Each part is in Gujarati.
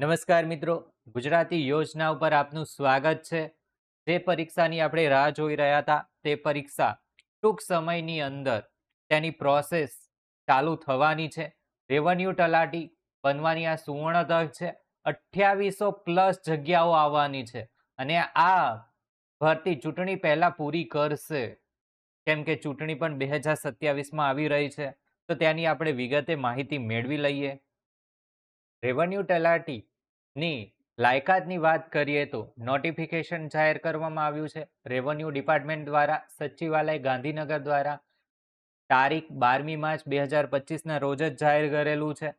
નમસ્કાર મિત્રો. ગુજરાતી યોજના ઉપર આપનું સ્વાગત છે. જે પરીક્ષાની આપણે રાહ જોઈ રહ્યા હતા, તે પરીક્ષા ટૂંક સમયની અંદર તેની પ્રોસેસ ચાલુ થવાની છે. રેવન્યુ તલાટી બનવાની આ સુવર્ણ તક છે. અઠ્યાવીસો પ્લસ જગ્યાઓ આવવાની છે. અને આ ભરતી ચૂંટણી પહેલાં પૂરી કરશે. કેમ કે ચૂંટણી પણ બે હજાર સત્યાવીસમાં આવી રહી છે. તો તેની આપણે વિગતે માહિતી મેળવી લઈએ. રેવન્યુ તલાટીની લાયકાતની વાત કરીએ તો નોટિફિકેશન જાહેર કરવામાં આવ્યું છે. રેવન્યુ ડિપાર્ટમેન્ટ દ્વારા, સચિવાલય ગાંધીનગર દ્વારા તારીખ બારમી માર્ચ બે હજાર પચીસના રોજ જ જાહેર કરેલું છે.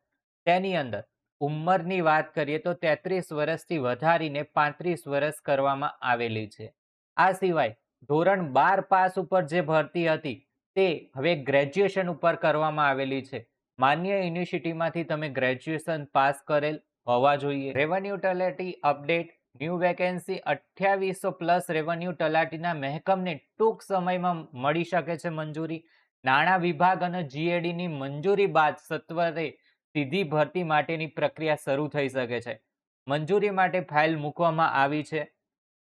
તેની અંદર ઉંમરની વાત કરીએ તો તેત્રીસ વર્ષથી વધારીને પાંત્રીસ વર્ષ કરવામાં આવેલી છે. આ સિવાય ધોરણ બાર પાસ ઉપર જે ભરતી હતી તે હવે ગ્રેજ્યુએશન ઉપર કરવામાં આવેલી છે. માન્ય યુનિવર્સિટીમાંથી તમે ગ્રેજ્યુએશન પાસ કરેલ હોવા જોઈએ. રેવન્યુ તલાટી અપડેટ ન્યૂ વેકેન્સી અઠ્યાવીસો પ્લસ રેવન્યુ તલાટીના મહેકમને ટૂંક સમયમાં મળી શકે છે મંજૂરી. નાણાં વિભાગ અને જીએડીની મંજૂરી બાદ સત્વરે સીધી ભરતી માટેની પ્રક્રિયા શરૂ થઈ શકે છે. મંજૂરી માટે ફાઇલ મૂકવામાં આવી છે.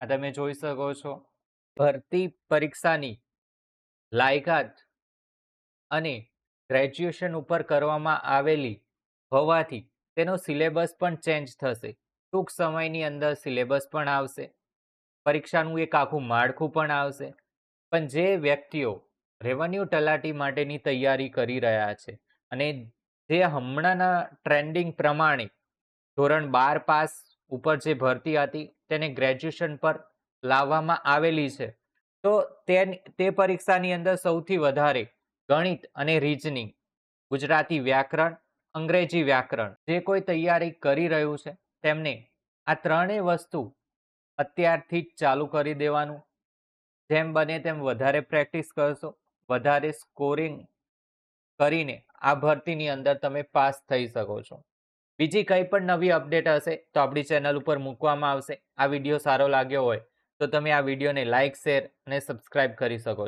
આ તમે જોઈ શકો છો. ભરતી પરીક્ષાની લાયકાત અને ગ્રેજ્યુએશન ઉપર કરવામાં આવેલી હોવાથી તેનો સિલેબસ પણ ચેન્જ થશે. ટૂંક સમયની અંદર સિલેબસ પણ આવશે. પરીક્ષાનું એક આખું માળખું પણ આવશે. પણ જે વ્યક્તિઓ રેવન્યુ તલાટી માટેની તૈયારી કરી રહ્યા છે અને જે હમણાંના ટ્રેન્ડિંગ પ્રમાણે ધોરણ બાર પાસ ઉપર જે ભરતી હતી તેને ગ્રેજ્યુએશન પર લાવવામાં આવેલી છે, તો તે પરીક્ષાની અંદર સૌથી વધારે ગણિત અને રીઝનિંગ ગુજરાતી વ્યાકરણ, અંગ્રેજી વ્યાકરણ, જે કોઈ તૈયારી કરી રહ્યું છે, તેમને આ ત્રણેય વસ્તુ અત્યારથી જ ચાલુ કરી દેવાનું. જેમ બને તેમ વધારે પ્રેક્ટિસ કરશો, વધારે સ્કોરિંગ કરીને આ ભરતીની અંદર તમે પાસ થઈ શકો છો. બીજી કંઈ પણ નવી અપડેટ હશે, તો આપણી ચેનલ ઉપર મૂકવામાં આવશે. આ વીડિયો સારો લાગ્યો હોય, તો તમે આ વિડીયોને લાઇક શેર અને સબસ્ક્રાઇબ કરી શકો છો.